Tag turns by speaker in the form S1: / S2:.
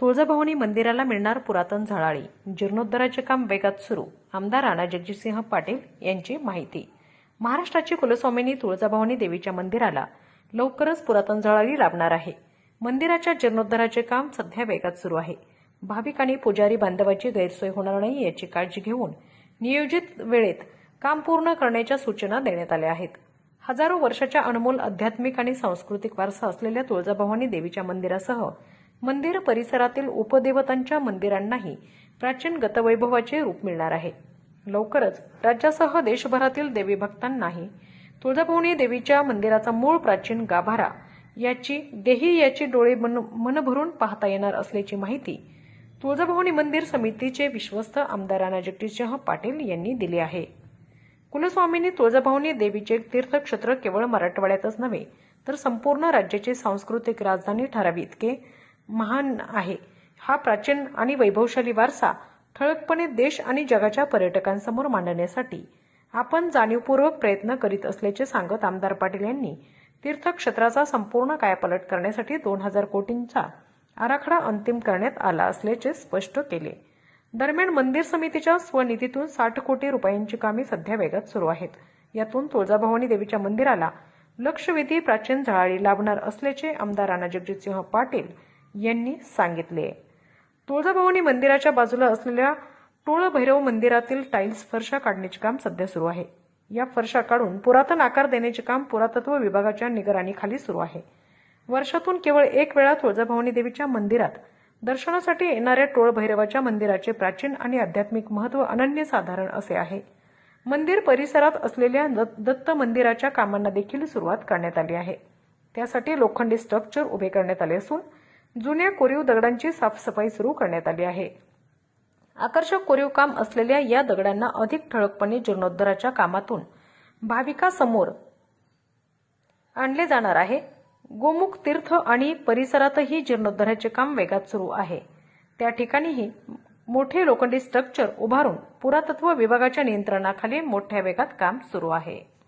S1: तुळजाभवानी मंदिराला मिळणार पुरातन झळाळी जीर्णोद्धाराचे काम वेगात सुरू. आमदार राणा जगजितसिंह पाटील यांची माहिती. महाराष्ट्राची कुलस्वामिनी तुळजाभवानी देवीच्या मंदिराला लवकरच पुरातन झळाळी लाभणार आहे. मंदिराच्या जीर्णोद्धाराचे काम सध्या वेगात सुरू आहे. भाविक आणि पुजारी बांधवाची गैरसोय होणार नाही याची काळजी घेऊन नियोजित वेळेत काम पूर्ण करण्याच्या सूचना देण्यात आल्या आहेत. हजारो वर्षाच्या अनमोल आध्यात्मिक आणि सांस्कृतिक वारसा असलेल्या तुळजाभवानी देवीच्या मंदिरासह मंदिर परिसरातील उपदेवतांच्या मंदिरांनाही प्राचीन गतवैभवाचे रूप मिळणार आहे. लवकरच राज्यासह देशभरातील देवी भक्तांनाही तुळजाभवनी देवीच्या मंदिराचा मूळ प्राचीन गाभारा याची देही याची डोळे मन मनभरून पाहता येणार असल्याची माहिती तुळजाभवानी मंदिर समितीचे विश्वस्त आमदार राणा जगदीशसिंह पाटील यांनी दिली आहे. कुलस्वामींनी तुळजाभवानी देवीचे तीर्थक्षेत्र केवळ मराठवाड्यातच नव्हे तर संपूर्ण राज्याची सांस्कृतिक राजधानी ठरावी इतके महान आहे. हा प्राचीन आणि वैभवशाली वारसा ठळकपणे देश आणि जगाच्या पर्यटकांसमोर मांडण्यासाठी आपण जाणीवपूर्वक प्रयत्न करीत असल्याचे सांगत आमदार पाटील यांनी तीर्थक्षेत्राचा संपूर्ण कायापालट करण्यासाठी दोन हजार कोटींचा आराखडा अंतिम करण्यात आला असल्याचे स्पष्ट केले. दरम्यान मंदिर समितीच्या स्वनिधीतून साठ कोटी रुपयांची कामे सध्या वेगात सुरू आहेत. यातून तुळजाभवानी देवीच्या मंदिराला लक्षवेधी प्राचीन झळाळी लाभणार असल्याचे आमदार राणाजगजितसिंह पाटील यांनी सांगितले. तुळजाभवानी मंदिराच्या बाजूला असलेल्या टोळभैरव मंदिरातील टाईल्स फरशा काढण्याचे काम सध्या सुरू आहे. या फरशा काढून पुरातन आकार देण्याचे काम पुरातत्व विभागाच्या निगराणीखाली सुरू आहे. वर्षातून केवळ एक वेळा तुळजाभवानी देवीच्या मंदिरात दर्शनासाठी येणाऱ्या टोळभैरवाच्या मंदिराचे प्राचीन आणि आध्यात्मिक महत्त्व अनन्यसाधारण असे आहे. मंदिर परिसरात असलेल्या दत्त मंदिराच्या कामांना देखील सुरुवात करण्यात आली आहे. त्यासाठी लोखंडी स्ट्रक्चर उभे करण्यात आले असून जुन्या कोरीव दगडांची साफसफाई सुरू करण्यात आली आहे. आकर्षक कोरीव काम असलेल्या या दगडांना अधिक ठळकपणे जीर्णोद्धाराच्या कामातून भाविकासमोर आणले जाणार आहे. गोमुख तीर्थ आणि परिसरातही जीर्णोद्धाराचे काम वेगात सुरू आहे. त्या ठिकाणीही मोठे लोखंडी स्ट्रक्चर उभारून पुरातत्व विभागाच्या नियंत्रणाखाली मोठ्या वेगात काम सुरू आहे.